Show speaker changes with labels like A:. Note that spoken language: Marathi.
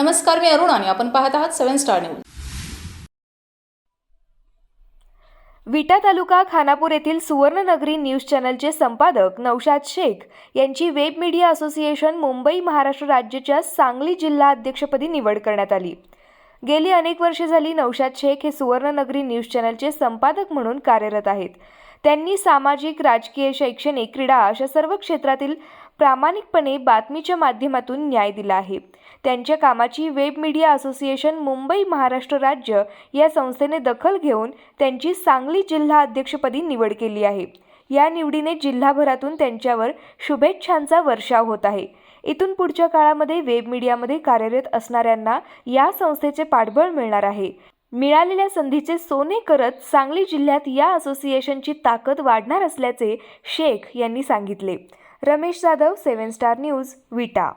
A: नमस्कार मी अरुण आणि आपण पाहत आहात सेव्हन स्टार न्यूज.
B: विटा तालुका खानापूर येथील सुवर्णनगरी न्यूज चॅनलचे संपादक नौशाद शेख यांची web media association Mumbai Maharashtra राज्याच्या सांगली जिल्हा अध्यक्षपदी निवड करण्यात आली. गेली अनेक वर्षे झाली नौशाद शेख हे सुवर्णनगरी न्यूज चॅनलचे संपादक म्हणून कार्यरत आहेत. त्यांनी सामाजिक राजकीय शैक्षणिक क्रीडा अशा सर्व क्षेत्रातील प्रामाणिकपणे बातमीच्या माध्यमातून न्याय दिला आहे. त्यांच्या कामाची web media association Mumbai Maharashtra राज्य या संस्थेने दखल घेऊन त्यांची सांगली जिल्हा अध्यक्षपदी निवड केली आहे. या निवडीने जिल्हाभरातून त्यांच्यावर शुभेच्छांचा वर्षाव होत आहे. इथून पुढच्या काळामध्ये वेब मीडियामध्ये कार्यरत असणाऱ्यांना या संस्थेचे पाठबळ मिळणार आहे. मिळालेल्या संधीचे सोने करत सांगली जिल्ह्यात या असोसिएशनची ताकद वाढणार असल्याचे शेख यांनी सांगितले. Ramesh Jadhav seven star news Vita.